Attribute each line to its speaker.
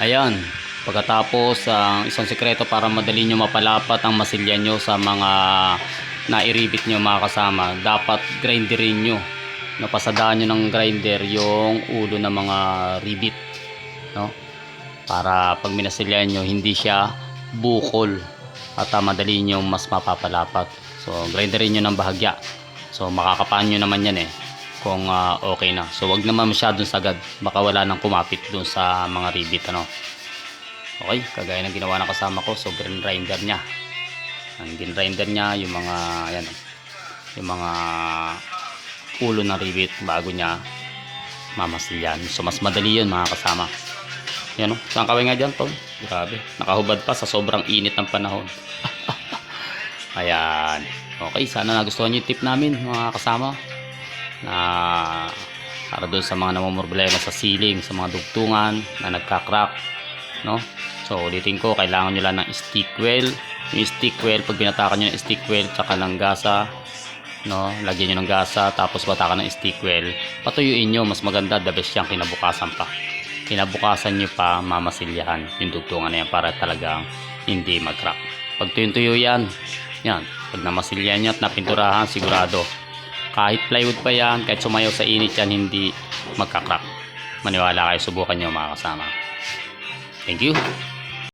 Speaker 1: Ayan, pagkatapos ang isang sekreto para madali nyo mapalapat ang masilya nyo sa mga nairibit nyo mga kasama, dapat grinderin nyo. Napasadaan nyo ng grinder yung ulo ng mga ribit. No? Para pag minasilyan nyo, hindi siya bukol at ah, madali nyo mas mapapalapat. So, grinderin nyo ng bahagya. So, makakapaan nyo naman yan eh kung ah, okay na. So, wag naman masyadong sagad. Baka wala nang kumapit dun sa mga ribbit, ano. Okay, kagaya ng ginawa ng kasama ko. So, grinder niya. Ang grinder niya, yung mga, ayan, yung mga ulo ng ribbit bago niya mamasilyan. So, mas madali yun, mga kasama. Yan, oh. Saan kaway nga dyan, Tom? Grabe. Nakahubad pa sa sobrang init ng panahon. Ayan. Okay, sana nagustuhan niyo yung tip namin, mga kasama na para doon sa mga namumroblema sa ceiling, sa mga dugtungan na nagka-crack, no? So, ulitin ko, kailangan nyo lang ng stick well. Yung stick well, pag binatakan nyo ng stick well, tsaka ng gasa, no? Lagyan nyo ng gasa, tapos batakan ng stick well. Patuyuin nyo, mas maganda, the best yan kinabukasan pa. Kinabukasan nyo pa, mamasilyahan yung dugtungan na yan para talagang hindi mag-crack. Pag tuyo-tuyo yan, yan, pag namasilyan nyo at napinturahan, sigurado, kahit plywood pa yan, kahit sumayaw sa init yan, hindi magkakrak. Maniwala kayo, subukan nyo mga kasama. Thank you.